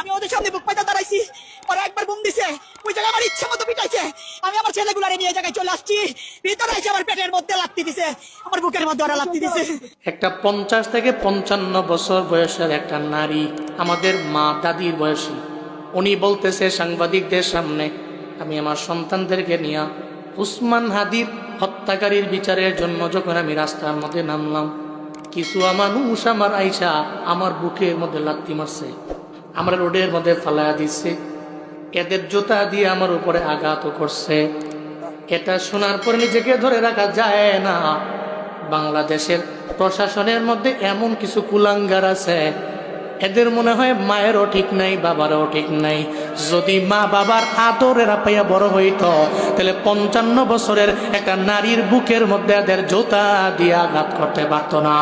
আমি ওদের সামনে বুক পাইতে দাঁড়াইছি। ওরা একবার বুম দিছে। ওই জায়গায় আমার ইচ্ছা মতো পিটাইছে। আমি আমার ছেলেগুলারে নিয়ে জায়গায় চলে আসছি। ভিতরে এসে আমার পেটের মধ্যে লাগতে দিছে। আমার বুকের মধ্যে ওরা লাগতে দিছে। একটা পঞ্চাশ থেকে পঞ্চান্ন বছর বয়সের একটা নারী আমাদের মা দাদির বয়সী। উনি বলতেছে, সাংবাদিকদের সামনে আমি আমার সন্তানদেরকে নিয়ে উসমান হাদির হত্যাকারীর বিচারের জন্য যখন আমি রাস্তার মধ্যে নামলাম, কিছু আমার মানুষ আমার আইসা আমার বুকের মধ্যে লাত্তি মারছে। আমার রোডের মধ্যে ফালাইয়া দিচ্ছে এদের জুতা দিয়ে আমার উপরে আঘাত করছে। এটা শোনার পর নিজেকে ধরে রাখা যায় না। বাংলাদেশের প্রশাসনের মধ্যে এমন কিছু কুলাঙ্গার আছে। এদের মনে হয় মায়েরও ঠিক নাই, বাবারও ঠিক নাই। যদি মা বাবার আদরেরা পাইয়া বড় হইত, তাহলে পঞ্চান্ন বছরের একটা নারীর বুকের মধ্যে এদের জোতা দিয়ে আঘাত করতে পারত না।